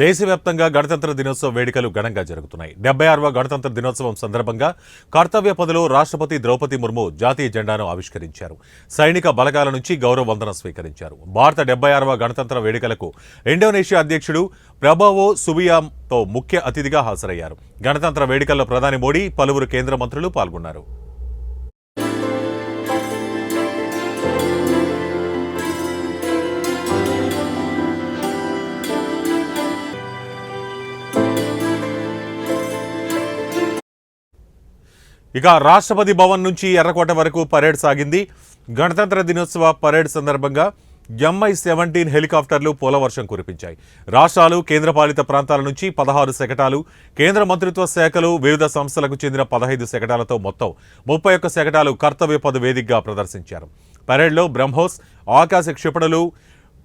దేశవ్యాప్తంగా గణతంత్ర దినోత్సవ వేడుకలు ఘనంగా జరుగుతున్నాయి. డెబ్బై ఆరవ గణతంత్ర దినోత్సవం సందర్భంగా కర్తవ్య పదిలో రాష్ట్రపతి ద్రౌపది ముర్ము జాతీయ జెండాను ఆవిష్కరించారు. సైనిక బలగాల నుంచి గౌరవ వందనం స్వీకరించారు. భారత డెబ్బై ఆరవ గణతంత్ర వేడుకలకు ఇండోనేషియా అధ్యక్షుడు ప్రభావో సుబియాంతో ముఖ్య అతిథిగా హాజరయ్యారు. గణతంత్ర వేడుకల్లో ప్రధాని మోడీ పలువురు కేంద్ర మంత్రులు పాల్గొన్నారు. ఇక రాష్ట్రపతి భవన్ నుంచి ఎర్రకోట వరకు పరేడ్ సాగింది. గణతంత్ర దినోత్సవ పరేడ్ సందర్భంగా ఎంఐ సెవెంటీన్ హెలికాప్టర్లు పోలవర్షం కురిపించాయి. రాష్ట్రాలు కేంద్రపాలిత ప్రాంతాల నుంచి పదహారు శకటాలు కేంద్ర మంత్రిత్వ శాఖలు వివిధ సంస్థలకు చెందిన పదహైదు శకటాలతో మొత్తం ముప్పై ఒక్క శకటాలు కర్తవ్య పద వేదికగా ప్రదర్శించారు. పరేడ్లో బ్రహ్మోస్ ఆకాశ క్షిపణులు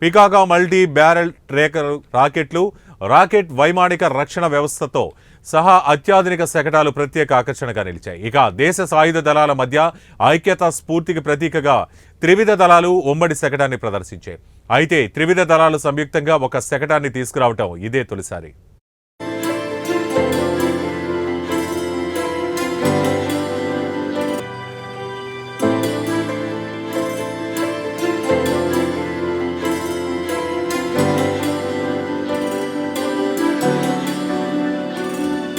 పికాగా మల్టీ బ్యారెల్ ట్రేకర్ రాకెట్లు రాకెట్ వైమానిక రక్షణ వ్యవస్థతో సహా అత్యాధునిక శకటాలు ప్రత్యేక ఆకర్షణగా నిలిచాయి. ఇక దేశ సాయుధ దళాల మధ్య ఐక్యత స్ఫూర్తికి ప్రతీకగా త్రివిధ దళాలు ఉమ్మడి శకటాన్ని ప్రదర్శించాయి. అయితే త్రివిధ దళాలు సంయుక్తంగా ఒక శకటాన్ని తీసుకురావటం ఇదే తొలిసారి.